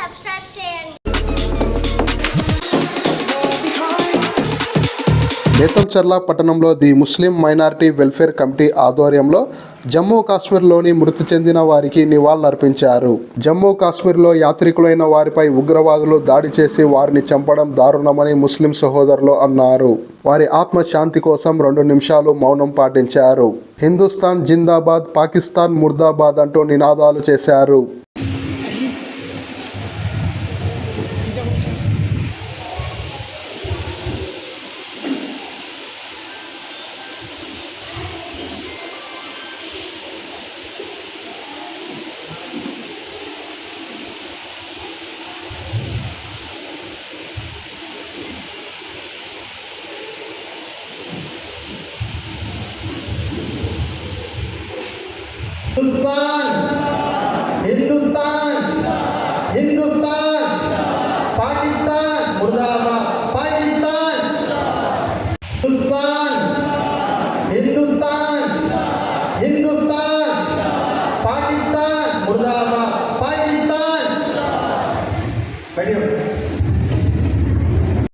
Subscribe చేయండి. బేతంచర్ల పట్టణంలో the Muslim minority welfare committee ఆధ్వర్యంలో జమ్మూ కాశ్మీర్లోని మృతి చెందిన వారికి నివాళులర్పించారు. జమ్మూ కాశ్మీర్లో యాత్రికులైన వారిపై ఉగ్రవాదులు దాడి చేసి వారిని చంపడం దారుణమని ముస్లిం సహోదరులు అన్నారు. వారి ఆత్మశాంతి కోసం రెండు నిమిషాలు మౌనం పాటించారు. హిందుస్థాన్ జిందాబాద్ పాకిస్తాన్ ముర్దాబాద్ అంటూ నినాదాలు చేశారు. हिंदुस्तान हिंदुस्तान हिंदुस्तान पाकिस्तान मुर्दाबाद पाकिस्तान। हिंदुस्तान हिंदुस्तान हिंदुस्तान पाकिस्तान मुर्दाबाद।